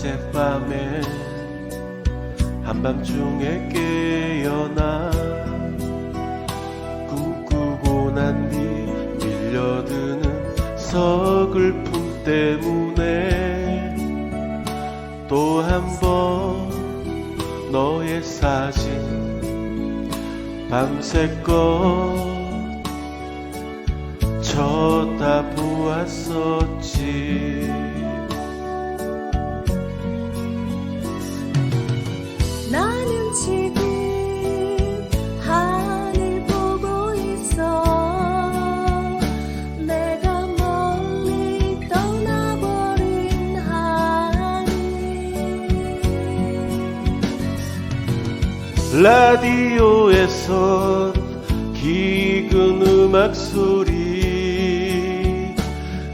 어젯밤에 한밤중에 깨어나 꿈꾸고 난 뒤 밀려드는 서글픔 때문에 또 한 번 너의 사진 밤새껏 라디오에선 기근 음악 소리.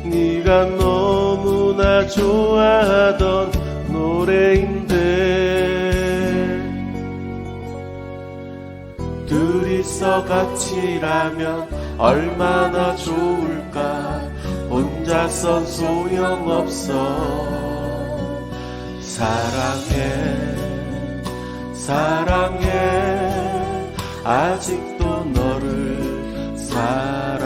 네가 너무나 좋아하던 노래인 데 둘이서 같이라면 얼마나 좋을까? 혼자선 소용없어. 사랑해 사랑해. 아직도 너를 사랑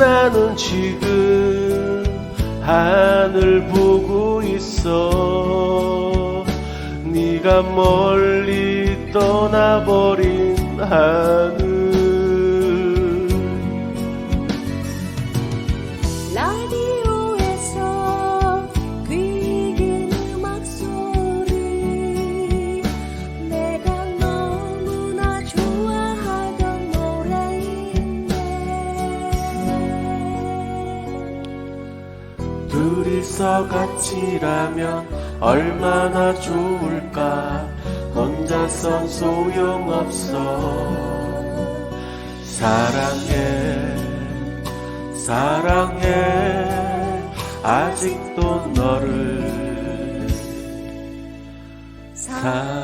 나는 지금 하늘 보고 있어. 네가 멀리 떠나버린 하늘 둘이서 같이라면 얼마나 좋을까? 혼자선 소용없어. 사랑해 사랑해. 아직도 너를 사랑해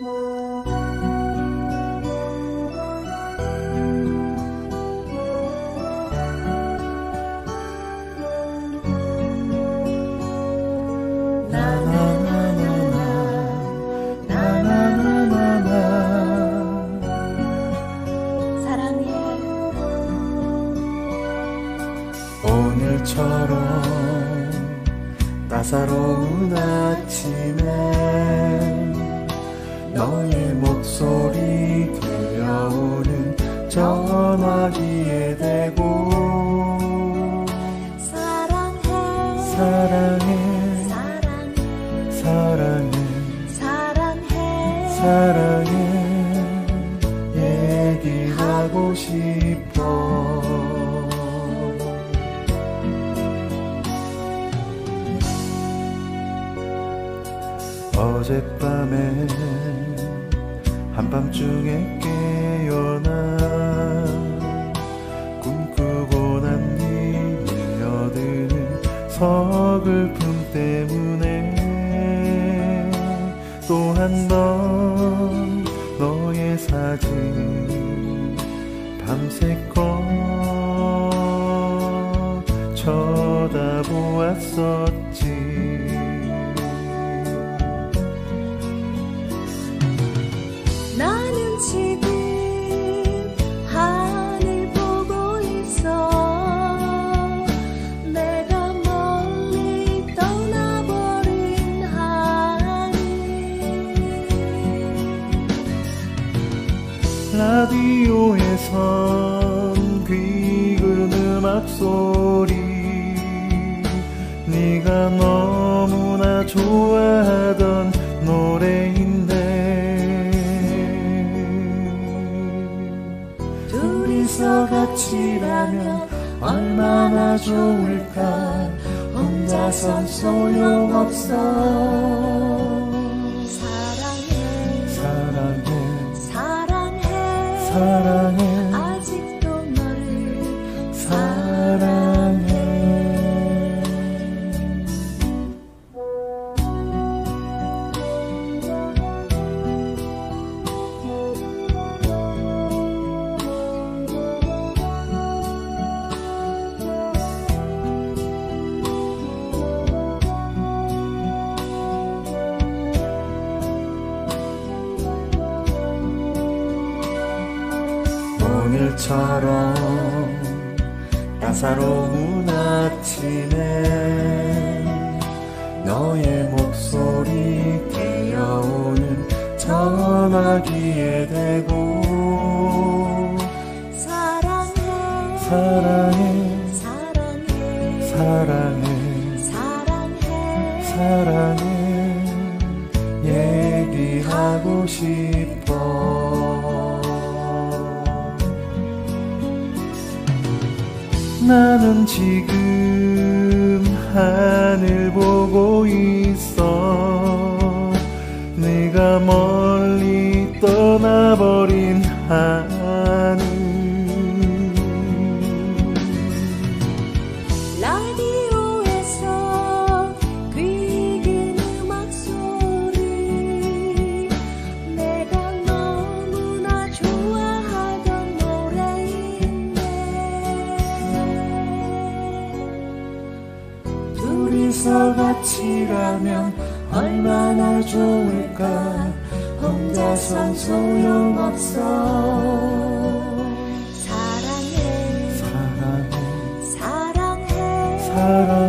Mm-hmm. 너의 목소리 들려오는 전화기에 대고 사랑해. 사랑해. 사랑해. 사랑해. 사랑해. 사랑해 얘기하고 싶어. 어젯밤에 한 밤중에 깨어나 꿈꾸고 난뒤 밀려드는 서글픔 때문에 또 한 번 너의 사진 밤새껏 쳐다보 라디오에선 귀근 음악 소리. 네가 너무나 좋아하던 노래인데. 둘이서 같이라면 얼마나 좋을까? 혼자선 소용없어 사랑해 오늘처럼 따사로운 아침에 너의 목소리 들려오는 전화기에 대고 사랑해 사랑해 사랑해 사랑해 사랑해. 사랑해. 얘기하고 싶어 나는 지금 하늘 보고 있어. 네가 멀리 떠나버린 하늘 둘이서 같이라면 얼마나 좋을까? 혼자선 소용없어. 사랑해. 사랑해. 사랑해. 사랑해